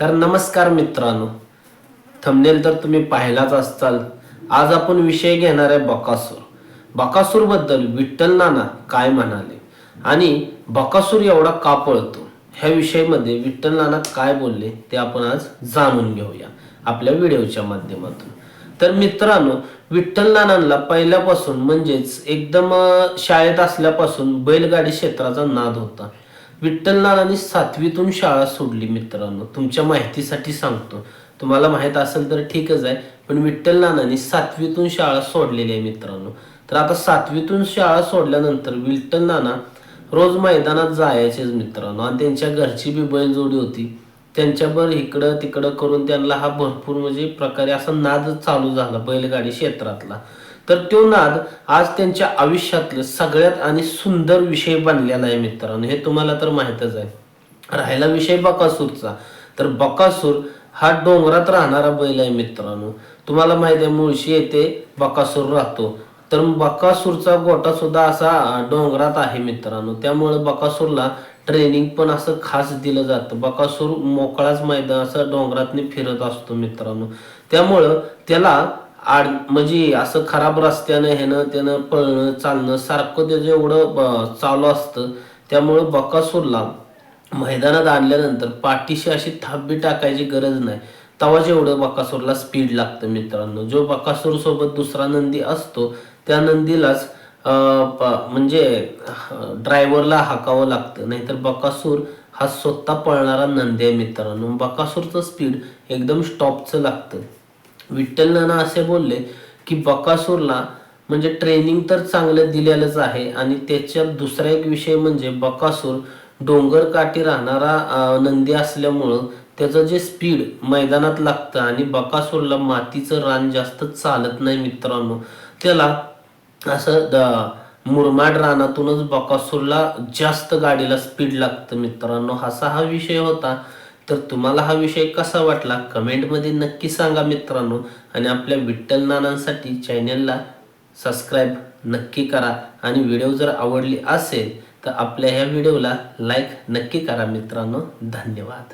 तर नमस्कार मित्रांनो. थंबनेल तर तुम्ही पाहिलाच असताल आज आपण विषय घेणार आहे बकासूर. बकासूरबद्दल विठ्ठल नाना काय म्हणाले? आणि बकासूर एवढा का पळतो? ह्या विषयामध्ये विठ्ठल नाना काय बोलले ते आपण आज जाणून घेऊया आपल्या व्हिडिओच्या माध्यमातून. तर मित्रांनो विठ्ठल नानांना पहिल्यापासून म्हणजेच एकदम शाळेत असल्यापासून बैलगाडी क्षेत्राचा नाद होता. विठ्ठलनारांनी सातवीतून शाळा सोडली मित्रांनो. तुमच्या माहितीसाठी सांगतो. तुम्हाला माहीत असेल तर ठीकच आहे पण विठ्ठलनानांनी सातवीतून शाळा सोडलेली आहे मित्रांनो. तर आता सातवीतून शाळा सोडल्यानंतर विठ्ठल नाना रोज मैदानात जायचेच मित्रांनो. आणि त्यांच्या घरची बी बैलजोडी होती. त्यांच्यावर इकडं तिकडं करून त्यांना हा भरपूर म्हणजे प्रकारे असा नाद चालू झाला बैलगाडी क्षेत्रातला. तर तो नाद आज त्यांच्या आयुष्यातलं सगळ्यात आणि सुंदर विषय बनलेला आहे मित्रांनो. हे तुम्हाला तर माहीतच आहे. राहिला विषय बकासूरचा. तर बकासूर हा डोंगरात राहणारा बैल आहे मित्रांनो. तुम्हाला माहिती आहे मुळशी येथे बकासूर राहतो. तर बकासूरचा गोटा सुद्धा असा डोंगरात आहे मित्रांनो. त्यामुळे बकासूरला ट्रेनिंग पण असं खास दिलं जातं. बकासूर मोकळाच मैदान असं डोंगरातनी फिरत असतो मित्रांनो. त्यामुळं त्याला आड म्हणजे असं खराब रस्त्यानं ह्यानं त्यानं पळणं चालणं सारखं त्याचं एवढं ब- चालू असतं त्यामुळं बकासूरला मैदानात आणल्यानंतर पाठीशी अशी थाबी टाकायची गरज नाही. तवा जेवढं बकासूरला स्पीड लागतं मित्रांनो. जो बकासूर सोबत दुसरा नंदी असतो त्या नंदीलाच म्हणजे ड्रायव्हरला हाकावं लागतं. नाहीतर बकासूर हा स्वतः पळणारा नंदी आहे मित्रांनो. बकासूरचं स्पीड एकदम स्टॉपचं लागतं. विठ्ठल नाना असे बोलले की बकासूरला म्हणजे ट्रेनिंग तर चांगलं दिलेलंच आहे आणि त्याच्यात दुसरा एक विषय म्हणजे बकासूर डोंगर काठी राहणारा नंदी असल्यामुळं त्याचं जे स्पीड मैदानात लागतं आणि बकासूरला मातीचं रान जास्त चालत नाही मित्रांनो. त्याला असं मुरमाड रानातूनच बकासूरला जास्त गाडीला स्पीड लागतं मित्रांनो. असा हा विषय होता. तर तुम्हाला हा विषय कसा वाटला? कमेंटमध्ये नक्की सांगा मित्रांनो. आणि आपल्या विठ्ठल नानांसाठी चॅनलला सबस्क्राईब नक्की करा. आणि व्हिडिओ जर आवडली असेल तर आपल्या ह्या व्हिडिओला लाईक नक्की करा मित्रांनो. धन्यवाद.